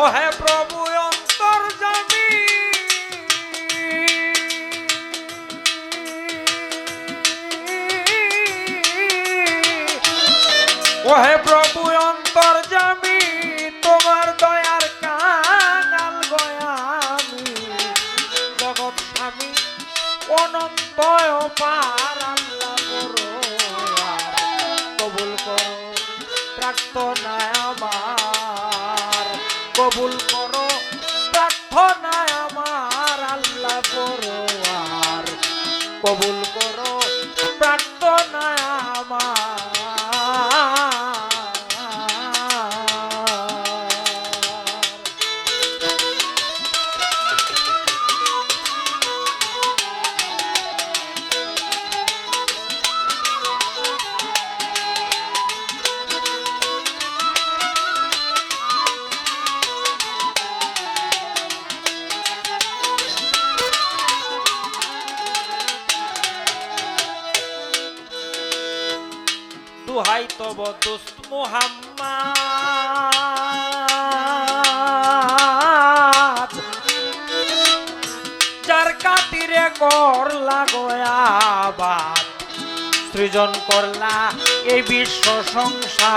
ও হে প্রভু, অন্তর জামি ও হে প্রভু, অন্তর জামি তোমার দয়ার কাঙাল গয়ামি। জগৎ স্বামী অনন্ত পার আল্লাহ কবুল করো প্রার্থনা আমার কবুল করো। দুহাই তব দোস্ত মোহাম্মদ। যার কাতিরে কর লাগয়াবাদ সৃজন করলা এই বিশ্ব সংসার।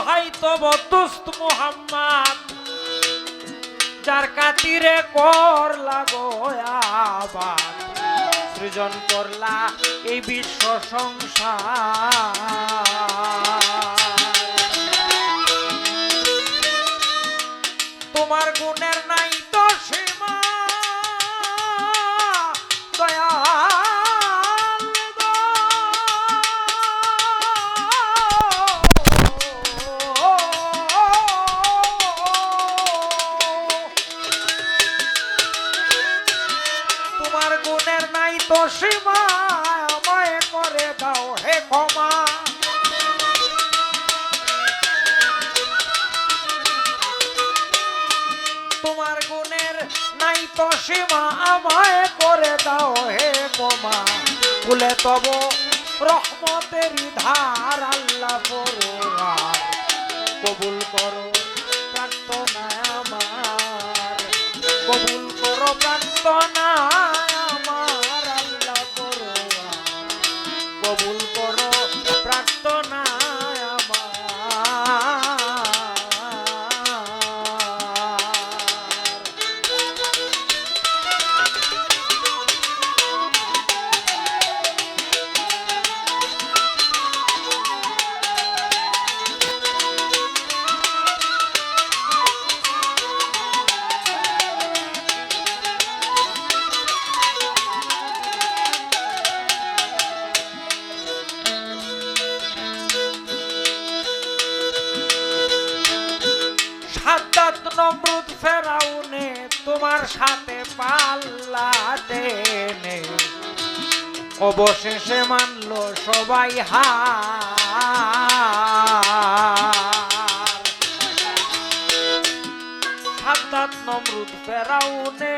দুহাই তব দোস্ত মোহাম্মদ, যার কাতিরে কর লাগো আবার সৃজন করলা এই বিশ্ব সংসার। তোমার গুণের দাও হে বোমা। কুলে তব রহমতের ধার আল্লাহ কবুল করো প্রার্থনা আমার। কবুল করো প্রার্থনা আমার আল্লাহ কবুল নমরুদ ফেরাউনে তোমার সাথে পাল্লা দেনে অবশেষে মানলো সবাই হার। সাদ্দাত নমরুদ ফেরাউনে।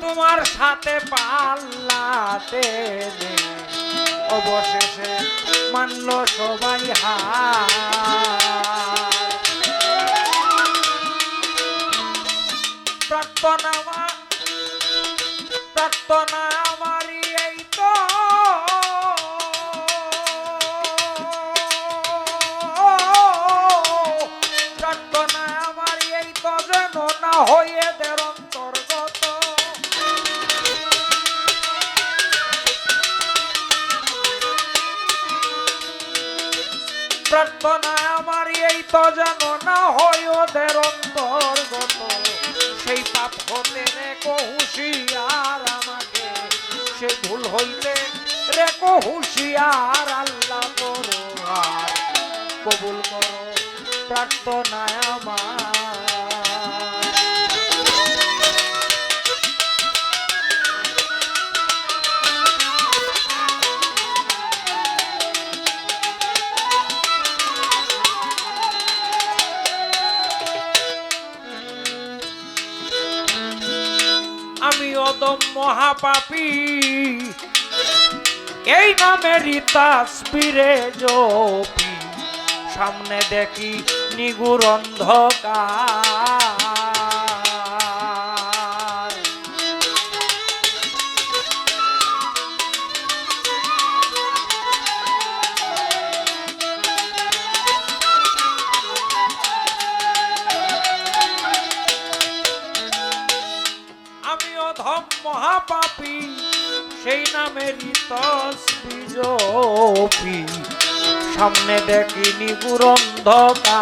তোমার সাথে পাল্লাতে নে অবশেষে মানল সবাই প্রার্থনা প্রার্থনা যেন না হয় ওদের অন্তর্গত। সেই পাপ হতে রে কহুশিয়ার আমাকে। সে ভুল হইতে রে কহুশিয়ার আল্লাহ করো আর কবুল করো, প্রার্থনায় আমার আমি অদম মহাপাপি। এই নামের ইতাসপিরে জপি। সামনে দেখি নিগুর অন্ধকার। সেই নামেরই তসবিজপি সামনে দেখিনি পুরন্ধতা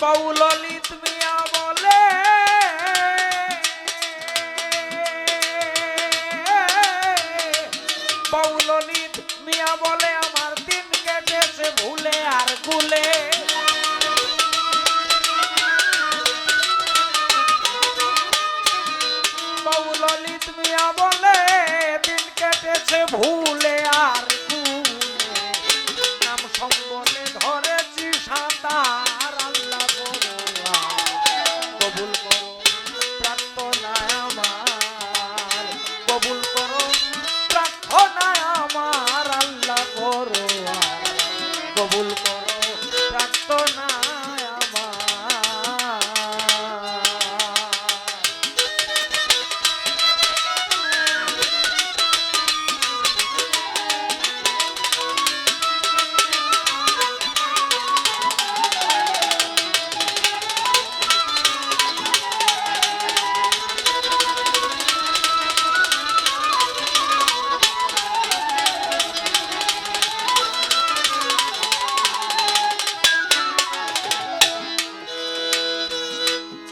বাউললি